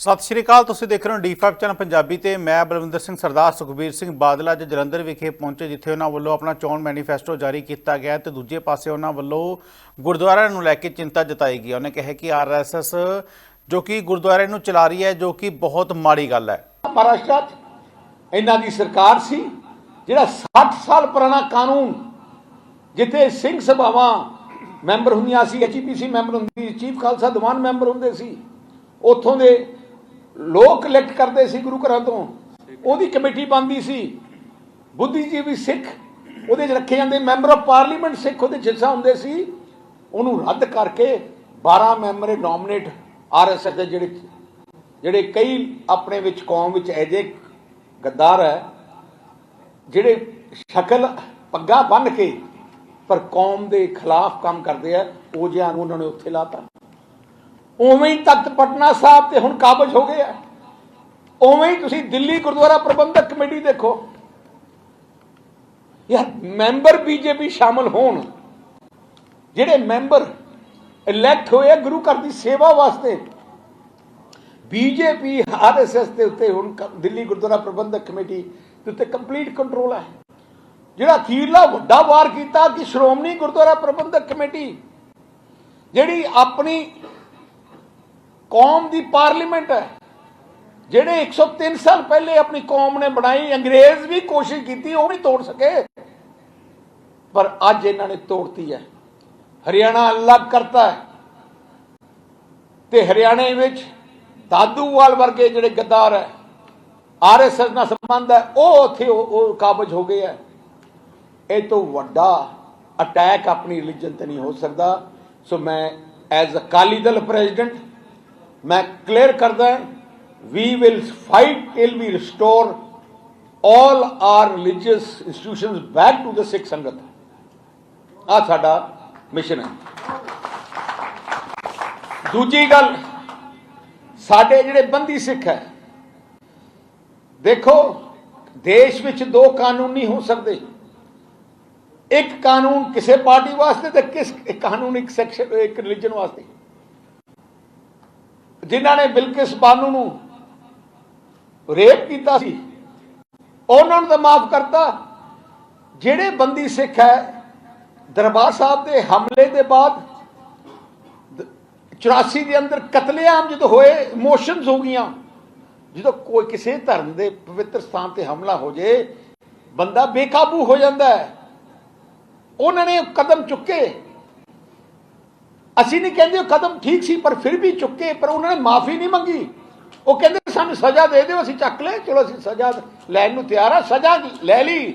ਸਤਿ ਸ਼੍ਰੀ ਅਕਾਲ, ਤੁਸੀਂ ਦੇਖ ਰਹੇ ਹੋ ਡੀ5 ਚੈਨਲ ਪੰਜਾਬੀ ਤੇ ਮੈਂ ਬਲਵਿੰਦਰ ਸਿੰਘ, ਸਰਦਾਰ ਸੁਖਬੀਰ ਸਿੰਘ ਬਾਦਲ ਅੱਜ ਜਲੰਧਰ ਵਿਖੇ ਪਹੁੰਚੇ, ਜਿੱਥੇ ਉਹਨਾਂ ਵੱਲੋਂ ਆਪਣਾ ਚੋਣ ਮੈਨੀਫੈਸਟੋ ਜਾਰੀ ਕੀਤਾ ਗਿਆ ਤੇ ਦੂਜੇ ਪਾਸੇ ਉਹਨਾਂ ਵੱਲੋਂ ਗੁਰਦੁਆਰਿਆਂ ਨੂੰ ਲੈ ਕੇ ਚਿੰਤਾ ਜਤਾਈ ਗਈ। ਉਹਨੇ ਕਿਹਾ ਕਿ ਆਰਐਸਐਸ ਜੋ ਕਿ ਗੁਰਦੁਆਰੇ ਨੂੰ ਚਲਾ ਰਹੀ ਹੈ, ਜੋ ਕਿ ਬਹੁਤ ਮਾੜੀ ਗੱਲ ਹੈ। ਮਹਾਰਾਸ਼ਟਰ 'ਚ ਇਹਨਾਂ ਦੀ ਸਰਕਾਰ ਸੀ, ਜਿਹੜਾ 60 ਸਾਲ ਪੁਰਾਣਾ ਕਾਨੂੰਨ, ਜਿੱਥੇ ਸਿੰਘ ਸਭਾਵਾਂ ਮੈਂਬਰ ਹੁੰਦੀਆਂ ਸੀ ਐਚਪੀਸੀ ਮੈਂਬਰ ਹੁੰਦੀ ਸੀ, ਚੀਫ ਖਾਲਸਾ ਦੀਵਾਨ ਮੈਂਬਰ ਹੁੰਦੇ ਸੀ, ਉੱਥੋਂ ਦੇ ਲੋਕ ਇਲੈਕਟ ਕਰਦੇ ਸੀ ਗੁਰੂ ਘਰਾਂ ਤੋਂ। ਉਹਦੀ ਕਮੇਟੀ ਬਣਦੀ ਸੀ। ਬੁੱਧੀਜੀਵੀ ਸਿੱਖ, ਉਹਦੇ 'ਚ ਰੱਖੇ ਜਾਂਦੇ ਮੈਂਬਰ ਆਫ ਪਾਰਲੀਮੈਂਟ ਸਿੱਖ ਉਹਦੇ 'ਚ ਹਿੱਸਾ ਹੁੰਦੇ ਸੀ। ਉਹਨੂੰ ਰੱਦ ਕਰਕੇ 12 ਮੈਂਬਰ ਨੋਮੀਨੇਟ ਆਰਐਸਐਸ ਦੇ ਜਿਹੜੇ ਜਿਹੜੇ ਕਈ ਆਪਣੇ ਵਿੱਚ ਕੌਮ ਵਿੱਚ ਐਜੇ ਗੱਦਾਰ ਹੈ, ਜਿਹੜੇ ਸ਼ਕਲ ਪੱਗਾ ਬੰਨ ਕੇ ਪਰ ਕੌਮ ਦੇ ਖਿਲਾਫ ਕੰਮ ਕਰਦੇ ਆ, ਉਹ ਜਿਹਾਂ ਨੂੰ ਉਹਨਾਂ ਨੇ ਉੱਥੇ ਲਾਤਾ। ਉਵੇਂ ਹੀ ਤਖਤ ਪਟਨਾ ਸਾਹਿਬ ਤੇ ਹੁਣ ਕਾਬਜ ਹੋ ਗਏ ਆ। ਉਵੇਂ ਹੀ ਤੁਸੀਂ ਦਿੱਲੀ ਗੁਰਦੁਆਰਾ ਪ੍ਰਬੰਧਕ ਕਮੇਟੀ ਦੇਖੋ। ਯਾਰ ਮੈਂਬਰ ਬੀਜੇਪੀ ਸ਼ਾਮਲ ਹੋਣ, ਜਿਹੜੇ ਮੈਂਬਰ ਇਲੈਕਟ ਹੋਏ ਆ ਗੁਰੂ ਘਰ ਦੀ ਸੇਵਾ ਵਾਸਤੇ, ਬੀਜੇਪੀ ਆਰਐਸਐਸ ਦੇ ਉੱਤੇ ਹੁਣ ਦਿੱਲੀ ਗੁਰਦੁਆਰਾ ਪ੍ਰਬੰਧਕ ਕਮੇਟੀ ਦੇ ਉੱਤੇ ਕੰਪਲੀਟ ਕੰਟਰੋਲ ਹੈ ਜਿਹੜਾ ਅਖੀਰਲਾ ਵੱਡਾ ਵਾਰ ਕੀਤਾ ਕਿ ਸ਼੍ਰੋਮਣੀ ਗੁਰਦੁਆਰਾ ਪ੍ਰਬੰਧਕ ਕਮੇਟੀ, ਜਿਹੜੀ ਆਪਣੀ ਕੌਮ ਦੀ ਪਾਰਲੀਮੈਂਟ ਹੈ। ਜਿਹੜੇ 103 ਸਾਲ ਪਹਿਲੇ ਆਪਣੀ ਕੌਮ ਨੇ ਬਣਾਈ, ਅੰਗਰੇਜ਼ ਵੀ ਕੋਸ਼ਿਸ਼ ਕੀਤੀ, ਉਹ ਨਹੀਂ ਤੋੜ ਸਕੇ। ਪਰ ਅੱਜ ਇਹਨਾਂ ਨੇ ਤੋੜਤੀ ਹੈ। ਹਰਿਆਣਾ ਅਲੱਗ ਕਰਤਾ ਹੈ। ਤੇ ਹਰਿਆਣੇ ਵਿੱਚ ਦਾਦੂਵਾਲ ਵਰਗੇ ਜਿਹੜੇ ਗੱਦਾਰ ਹੈ ਆਰਐਸਐਸ ਨਾਲ ਸੰਬੰਧ ਹੈ, ਉਹ ਉੱਥੇ ਉਹ ਕਾਬਜ ਹੋ ਗਏ ਹੈ। ਇਹ ਤੋਂ ਵੱਡਾ ਅਟੈਕ ਆਪਣੀ ਰਿਲੀਜਨ ਤੇ ਨਹੀਂ ਹੋ ਸਕਦਾ। ਸੋ ਮੈਂ as a Akali Dal president ਮੈਂ ਕਲੀਅਰ ਕਰਦਾ we will fight till we restore all our religious institutions back to the Sikh sangat ਆ ਸਾਡਾ ਮਿਸ਼ਨ ਹੈ। ਦੂਜੀ ਗੱਲ, ਸਾਡੇ ਜਿਹੜੇ ਬੰਦੀ ਸਿੱਖ ਹੈ, ਦੇਖੋ, ਦੇਸ਼ ਵਿੱਚ ਦੋ ਕਾਨੂੰਨ ਨਹੀਂ ਹੋ ਸਕਦੇ। ਇੱਕ ਕਾਨੂੰਨ ਕਿਸੇ ਪਾਰਟੀ ਵਾਸਤੇ ਤੇ ਕਿਸ ਕਾਨੂੰਨ ਇੱਕ ਸੈਕਸ਼ਨ, ਇੱਕ ਰਿਲੀਜਨ ਵਾਸਤੇ। ਜਿਨ੍ਹਾਂ ਨੇ ਬਿਲਕਿਸ ਬਾਨੂ ਨੂੰ ਰੇਪ ਕੀਤਾ ਸੀ, ਉਹਨਾਂ ਨੂੰ ਤਾਂ ਮਾਫ ਕਰਤਾ। ਜਿਹੜੇ ਬੰਦੀ ਸਿੱਖ ਹੈ, ਦਰਬਾਰ ਸਾਹਿਬ ਦੇ ਹਮਲੇ ਦੇ ਬਾਅਦ 84 ਦੇ ਅੰਦਰ ਕਤਲੇਆਮ ਜਦੋਂ ਹੋਏ, ਇਮੋਸ਼ਨਸ ਹੋ ਗਈਆਂ। ਜਦੋਂ ਕੋਈ ਕਿਸੇ ਧਰਮ ਦੇ ਪਵਿੱਤਰ ਸਥਾਨ ਤੇ ਹਮਲਾ ਹੋ ਜੇ, ਬੰਦਾ ਬੇਕਾਬੂ ਹੋ ਜਾਂਦਾ ਹੈ। ਉਹਨਾਂ ਨੇ ਕਦਮ ਚੁੱਕੇ। ਅਸੀਂ ਨਹੀਂ ਕਹਿੰਦੇ ਉਹ ਕਦਮ ਠੀਕ ਸੀ, ਪਰ ਫਿਰ ਵੀ ਚੁੱਕੇ, ਪਰ ਉਹਨਾਂ ਨੇ ਮਾਫੀ ਨਹੀਂ ਮੰਗੀ। ਉਹ ਕਹਿੰਦੇ ਸਾਨੂੰ ਸਜ਼ਾ ਦੇ ਦਿਓ, ਅਸੀਂ ਚੱਕ ਲੈ ਚਲੋ ਅਸੀਂ ਸਜ਼ਾ ਲੈਣ ਨੂੰ ਤਿਆਰ ਆ, ਸਜ਼ਾ ਲੈ ਲਈ।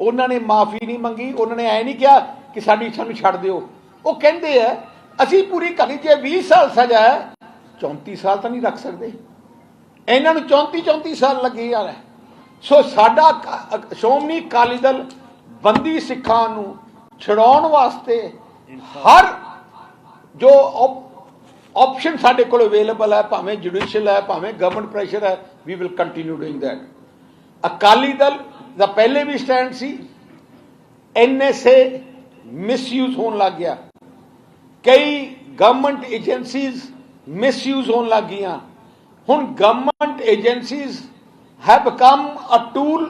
ਉਹਨਾਂ ਨੇ ਮਾਫੀ ਨਹੀਂ ਮੰਗੀ, ਉਹਨਾਂ ਨੇ ਐ ਨਹੀਂ ਕਿਹਾ ਕਿ ਸਾਡੀ ਸਾਨੂੰ ਛੱਡ ਦਿਓ। ਉਹ ਕਹਿੰਦੇ ਆ, ਅਸੀਂ ਪੂਰੀ ਕਹਾਣੀ ਜੇ 20 ਸਾਲ ਸਜ਼ਾ ਹੈ 34 ਸਾਲ ਤਾਂ ਨਹੀਂ ਰੱਖ ਸਕਦੇ। ਇਹਨਾਂ ਨੂੰ 34 34 ਸਾਲ ਲੱਗੇ ਯਾਰ ਸੋ ਸਾਡਾ ਕ- ਸ਼੍ਰੋਮਣੀ ਅਕਾਲੀ ਦਲ ਬੰਦੀ ਸਿੱਖਾਂ ਨੂੰ ਛਡਾਉਣ ਵਾਸਤੇ ਹਰ ਜੋ ਆਪਸ਼ਨ ਸਾਡੇ ਕੋਲ ਅਵੇਲੇਬਲ ਹੈ, ਭਾਵੇਂ ਜੁਡੀਸ਼ੀਅਲ ਹੈ, ਭਾਵੇਂ ਗਵਰਨਮੈਂਟ ਪ੍ਰੈਸ਼ਰ ਹੈ we will continue doing that Akali Dal ਦਾ ਪਹਿਲੇ ਵੀ ਸਟੈਂਡ ਸੀ ਐਨਐਸਏ ਮਿਸਯੂਜ਼ ਹੋਣ ਲੱਗ ਗਿਆ। ਕਈ ਗਵਰਨਮੈਂਟ ਏਜੰਸੀਜ਼ ਮਿਸਯੂਜ਼ ਹੋਣ ਲੱਗ ਗਈਆਂ। ਹੁਣ government agencies have become a tool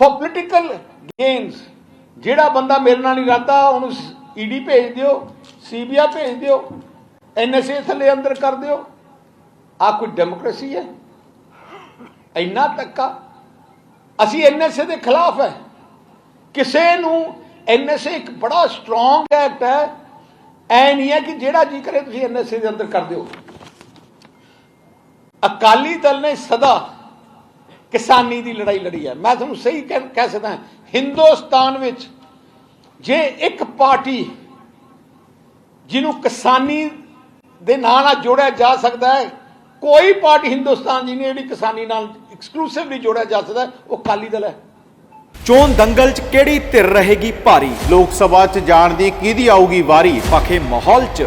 for political games ਜਿਹੜਾ ਬੰਦਾ ਮੇਰੇ ਨਾਲ ਨਹੀਂ ਰਹਦਾ ਉਹਨੂੰ ਈਡੀ ਭੇਜ ਦਿਓ। ਸੀਬੀਆਈ ਭੇਜ ਦਿਓ ਐਨਐਸਏ ਥੱਲੇ ਅੰਦਰ ਕਰ ਦਿਓ। ਆ ਕੋਈ ਡੈਮੋਕ੍ਰੇਸੀ ਹੈ? ਇੰਨਾ ਤੱਕਾ ਅਸੀਂ ਐਨਐਸਏ ਦੇ ਖਿਲਾਫ ਹੈ। ਕਿਸੇ ਨੂੰ ਐਨਐਸਏ ਇੱਕ ਬੜਾ ਸਟਰੋਂਗ ਐਕਟ ਹੈ। ਐ ਨਹੀਂ ਹੈ ਕਿ ਜਿਹੜਾ ਜੀ ਕਰੇ ਤੁਸੀਂ ਐਨਐਸਏ ਦੇ ਅੰਦਰ ਕਰ ਦਿਓ। ਅਕਾਲੀ ਦਲ ਨੇ ਸਦਾ ਕਿਸਾਨੀ ਦੀ ਲੜਾਈ ਲੜੀ ਹੈ। ਮੈਂ ਤੁਹਾਨੂੰ ਸਹੀ ਕਹਿ ਕਹਿ ਸਕਦਾ ਹਿੰਦੁਸਤਾਨ ਵਿੱਚ ਜੇ ਇੱਕ ਪਾਰਟੀ ਜਿਹਨੂੰ ਕਿਸਾਨੀ ਦੇ ਨਾਂ ਨਾਲ ਜੋੜਿਆ ਜਾ ਸਕਦਾ ਹੈ। ਕੋਈ ਪਾਰਟੀ ਹਿੰਦੁਸਤਾਨ ਦੀ ਨਹੀਂ, ਜਿਹੜੀ ਕਿਸਾਨੀ ਨਾਲ ਐਕਸਕਲੂਸਿਵਲੀ ਜੋੜਿਆ ਜਾ ਸਕਦਾ ਉਹ ਅਕਾਲੀ ਦਲ ਹੈ। ਚੋਣ ਦੰਗਲ 'ਚ ਕਿਹੜੀ ਧਿਰ ਰਹੇਗੀ ਭਾਰੀ? ਲੋਕ ਸਭਾ 'ਚ ਜਾਣ ਦੀ ਕਿਹਦੀ ਆਊਗੀ ਵਾਰੀ? ਪਖੇ ਮਾਹੌਲ 'ਚ।